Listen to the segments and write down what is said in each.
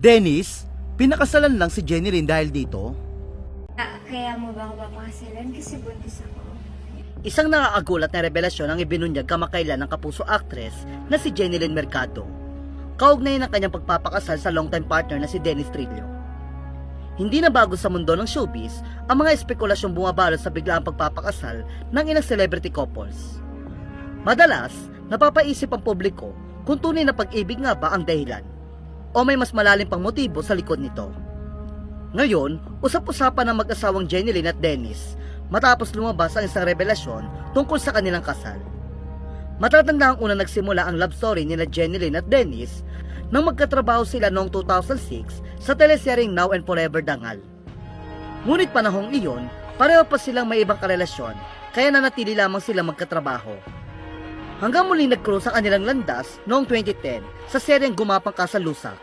Dennis, pinakasalan lang si Jenny Lynn dahil dito. Ah, kaya mo ba ako papakasalan? Kasi buntis ako. Isang nakakagulat na revelasyon ang ibinunyag kamakailan ng kapuso actress na si Jenny Lynn Mercado. Kaugnay ng kanyang pagpapakasal sa longtime partner na si Dennis Trillo. Hindi na bago sa mundo ng showbiz ang mga espekulasyong bumabalot sa biglaang pagpapakasal ng ilang celebrity couples. Madalas, napapaisip ang publiko kung tunay na pag-ibig nga ba ang dahilan o may mas malalim pang motibo sa likod nito. Ngayon, usap-usapan ng mag-asawang Jenny Lynn at Dennis matapos lumabas ang isang revelasyon tungkol sa kanilang kasal. Matatanda ang una nagsimula ang love story nila Jenny Lynn at Dennis nang magkatrabaho sila noong 2006 sa teleseryeng Now and Forever Dangal. Ngunit panahong iyon, pareho pa silang may ibang karelasyon kaya nanatili lamang silang magkatrabaho. Hanggang muli nag-cruise ang kanilang landas noong 2010 sa seryeng Gumapang Ka sa Lusak.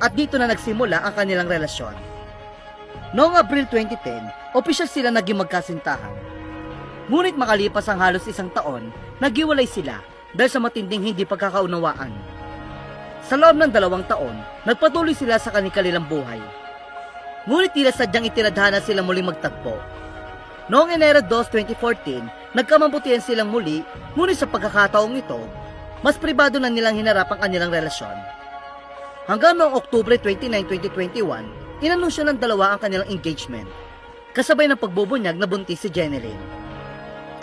At dito na nagsimula ang kanilang relasyon. Noong Abril 2010, opisyal sila naging magkasintahan. Ngunit makalipas ang halos isang taon, nagiwalay sila dahil sa matinding hindi pagkakaunawaan. Sa loob ng dalawang taon, nagpatuloy sila sa kanilang buhay. Ngunit tila sadyang itinadhana sila muling magtagpo. Noong Enero 2, 2014, nagkamabutihan silang muli, ngunit sa pagkakataong ito, mas pribado na nilang hinarap ang kanilang relasyon. Hanggang noong Oktubre 29, 2021, inanunsyo ng dalawa ang kanilang engagement, kasabay ng pagbubunyag na buntis si Jeneline.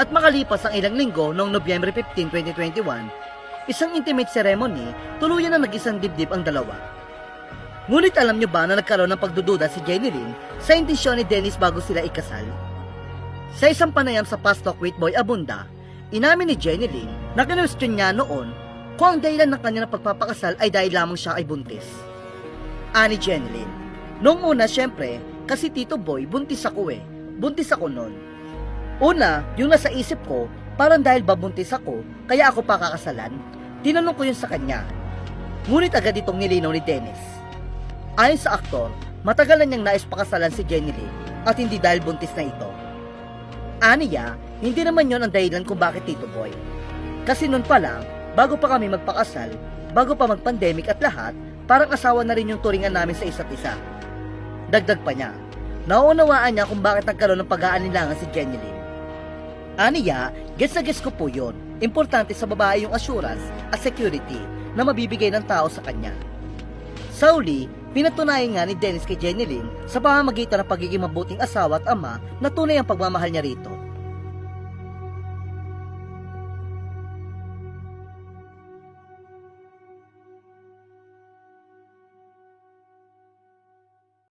At makalipas ang ilang linggo noong Nobyembre 15, 2021, isang intimate ceremony, tuluyan na nag-isang dibdib ang dalawa. Ngunit alam nyo ba na nagkaroon ng pagdududa si Jeneline sa intensyon ni Dennis bago sila ikasal? Sa isang panayam sa Fast Talk with Boy Abunda, inamin ni Jeneline na kinwestiyon niya noon kung ang dahilan ng kanilang pagpapakasal ay dahil lamang siya ay buntis. Ani Jeneline, noong una syempre, kasi Tito Boy, buntis ako eh. Buntis ako noon. Una, yung nasa isip ko, parang dahil ba buntis ako, kaya ako pakakasalan, tinanong ko yun sa kanya. Ngunit agad itong nilinaw ni Dennis. Ayon sa aktor, matagal na niyang nais pakasalan si Jenny Lee at hindi dahil buntis na ito. Aniya, hindi naman yon ang dahilan kung bakit Tito Boy. Kasi noon pa lang, bago pa kami magpakasal, bago pa mag-pandemic at lahat, parang asawa na rin yung turingan namin sa isa't isa. Dagdag pa niya, nauunawaan niya kung bakit nagkaroon ng pag-aanilangan si Jenny Lee. Aniya, gets na gets ko po yun. Importante sa babae yung assurance at security na mabibigay ng tao sa kanya. Sa uli, pinatunayan nga ni Dennis kay Jenny Lynn sa pamamagitan ng pagiging mabuting asawa at ama na tunay ang pagmamahal niya rito.